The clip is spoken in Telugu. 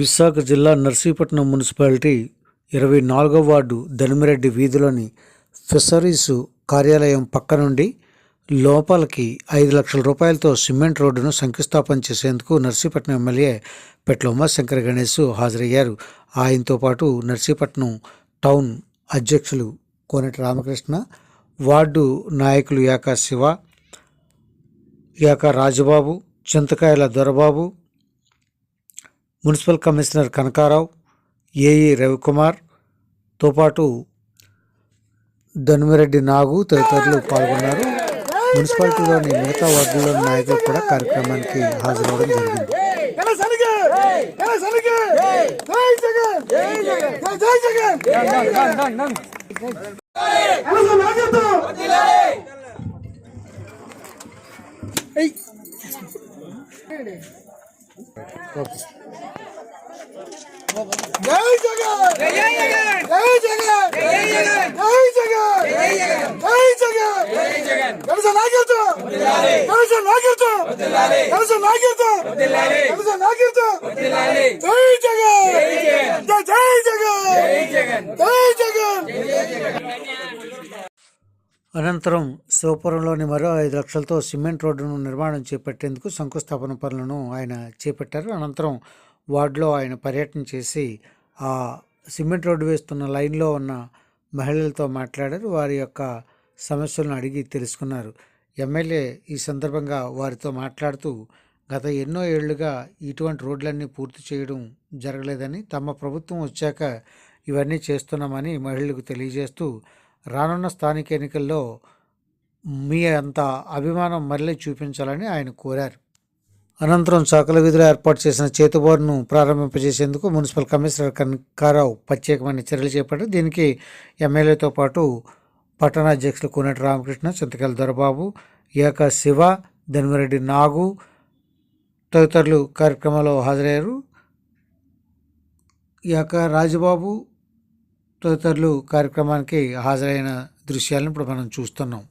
విశాఖ జిల్లా నర్సీపట్నం మున్సిపాలిటీ ఇరవై నాలుగవ వార్డు ధనిమిరెడ్డి వీధిలోని ఫిషరీస్ కార్యాలయం పక్క నుండి లోపలికి ఐదు లక్షల రూపాయలతో సిమెంట్ రోడ్డును శంకుస్థాపన చేసేందుకు నర్సీపట్నం ఎమ్మెల్యే పెట్ల శంకర గణేష్ హాజరయ్యారు. ఆయనతో పాటు నర్సీపట్నం టౌన్ అధ్యక్షులు కోనటి రామకృష్ణ వార్డు నాయకులు Yaka Siva Yaka Rajababu Chintakayala Dorababu municipal commissioner Kanakarao AE రవికుమార్తో పాటు ధనుమిరెడ్డి నాగు తదితరులు పాల్గొన్నారు మున్సిపాలిటీలోని మిగతా వార్డుల్లోని నాయకులు కూడా కార్యక్రమానికి హాజరవడం జరిగింది ఎలా జై జగన్ జై జగన్ జై జగన్ జై జగన్ జై జగన్ జై జగన్ జై జగన్ జై జగన్ జై జై జగన్ జై జగన్ జై జై జగన్ జై జగన్ అనంతరం శివపురంలోని మరో ఐదు లక్షలతో సిమెంట్ రోడ్డును నిర్మాణం చేపట్టేందుకు శంకుస్థాపన పనులను ఆయన చేపట్టారు అనంతరం వార్డులో ఆయన పర్యటన చేసి ఆ సిమెంట్ రోడ్డు వేస్తున్న లైన్లో ఉన్న మహిళలతో మాట్లాడారు. వారి యొక్క సమస్యలను అడిగి తెలుసుకున్నారు. ఎమ్మెల్యే ఈ సందర్భంగా వారితో మాట్లాడుతూ గత ఎన్నో ఏళ్ళుగా ఇటువంటి రోడ్లన్నీ పూర్తి చేయడం జరగలేదని తమ ప్రభుత్వం వచ్చాక ఇవన్నీ చేస్తున్నామని మహిళలకు తెలియజేస్తూ రానున్న స్థానిక ఎన్నికల్లో మీ అంత అభిమానం మళ్ళీ చూపించాలని ఆయన కోరారు. అనంతరం చాకల వీధిలో ఏర్పాటు చేసిన చేతుబోర్డును ప్రారంభింపజేసేందుకు మున్సిపల్ కమిషనర్ కనకారావు ప్రత్యేకమైన చర్యలు చేపట్టారు. దీనికి ఎమ్మెల్యేతో పాటు పట్టణ అధ్యక్షులు కోనేటి రామకృష్ణ చింతకాయల దొరబాబు ఏక శివ ధనుమరెడ్డి నాగు తదితరులు కార్యక్రమంలో హాజరయ్యారు. ఏక రాజబాబు తదితరులు కార్యక్రమానికి హాజరైన దృశ్యాలను ఇప్పుడు మనం చూస్తున్నాం.